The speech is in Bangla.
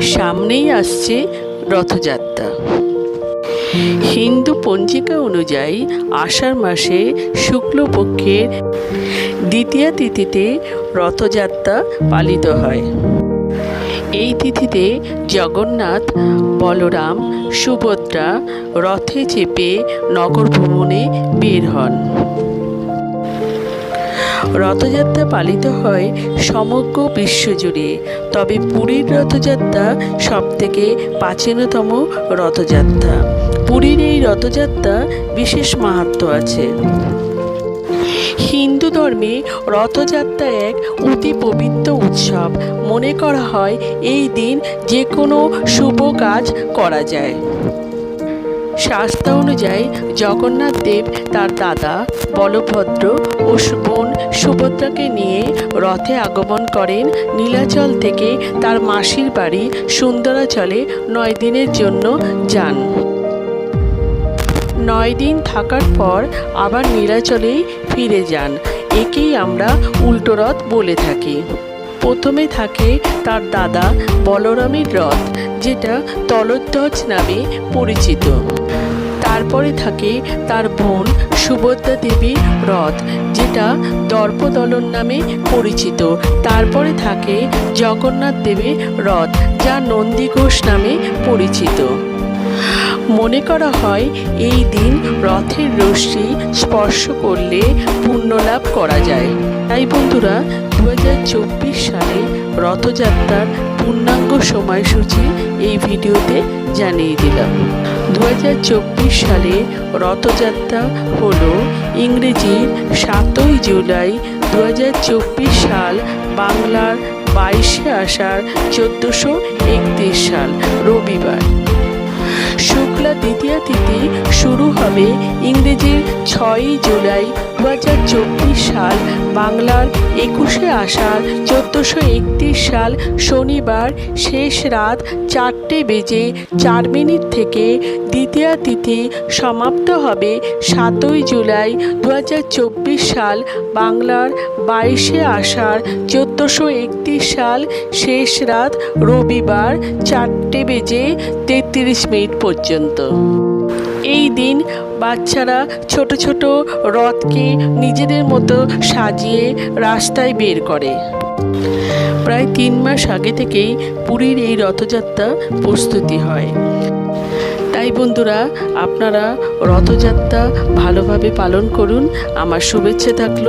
সামনেই আসছে রথযাত্রা। হিন্দু পঞ্জিকা অনুযায়ী আষাঢ় মাসে শুক্লপক্ষের দ্বিতীয় তিথিতে রথযাত্রা পালিত হয়। এই তিথিতে জগন্নাথ, বলরাম, সুভদ্রা রথে চেপে নগর ভ্রমণে বের হন। রথযাত্রা পালিত হয় সমগ্র বিশ্বজুড়ে তবে পুরীর রথযাত্রা সবথেকে প্রাচীনতম রথযাত্রা। পুরীর এই রথযাত্রা বিশেষ মাহাত্ম আছে। হিন্দু ধর্মে রথযাত্রা এক অতি পবিত্র উৎসব। মনে করা হয় এই দিন যে কোনো শুভ কাজ করা যায়। শাস্ত্র অনুযায়ী জগন্নাথ দেব তার দাদা, বলভদ্র ও বোন সুভদ্রাকে নিয়ে রথে আগমন করেন। নীলাচল থেকে তার মাসির বাড়ি সুন্দরাচলে নয় দিনের জন্য যান। নয় দিন থাকার পর আবার নীলাচলেই ফিরে যান। একেই আমরা উল্টো রথ বলে থাকি। প্রথমে থাকে তার দাদা বলরামের রথ, যেটা তলোধ্বজ নামে পরিচিত। তারপরে থাকে তার বোন সুভদ্রা দেবীর রথ, যেটা দর্পদলন নামে পরিচিত। তারপরে থাকে জগন্নাথ দেবের রথ, যা নন্দীঘোষ নামে পরিচিত। মনে করা হয় এই দিন রথের রশ্মি স্পর্শ করলে পুণ্যলাভ করা যায়। তাই বন্ধুরা দু হাজার চব্বিশ সালে রথযাত্রার পূর্ণাঙ্গ সময়সূচি এই ভিডিওতে জানিয়ে দিলাম। দু হাজার চব্বিশ সালে রথযাত্রা হল ইংরেজির সাতই জুলাই দু হাজার চব্বিশ সাল বাংলার বাইশে আষাঢ় চোদ্দোশো একত্রিশ সাল রবিবার। শুক্লা দ্বিতীয়া তিথি শুরু হবে ইংরেজির ছয়ই জুলাই দু হাজার চব্বিশ সাল, বাংলার একুশে আষাঢ় চোদ্দোশো একত্রিশ সাল, শনিবার শেষ রাত চারটে বেজে চার মিনিট থেকে দ্বিতীয়া তিথি সমাপ্ত হবে সাতই জুলাই দু হাজার চব্বিশ সাল, বাংলার বাইশে আষাঢ় চোদ্দোশো একত্রিশ সাল, শেষ রাত রবিবার চারটে বেজে তেত্রিশ মিনিট পর্যন্ত এই দিন বাচ্চারা ছোট ছোট রথকে নিজেদের মতো সাজিয়ে রাস্তায় বের করে। প্রায় তিন মাস আগে থেকেই পুরীর এই রথযাত্রা প্রস্তুতি হয়। তাই বন্ধুরা, আপনারা রথযাত্রা ভালোভাবে পালন করুন। আমার শুভেচ্ছা থাকল।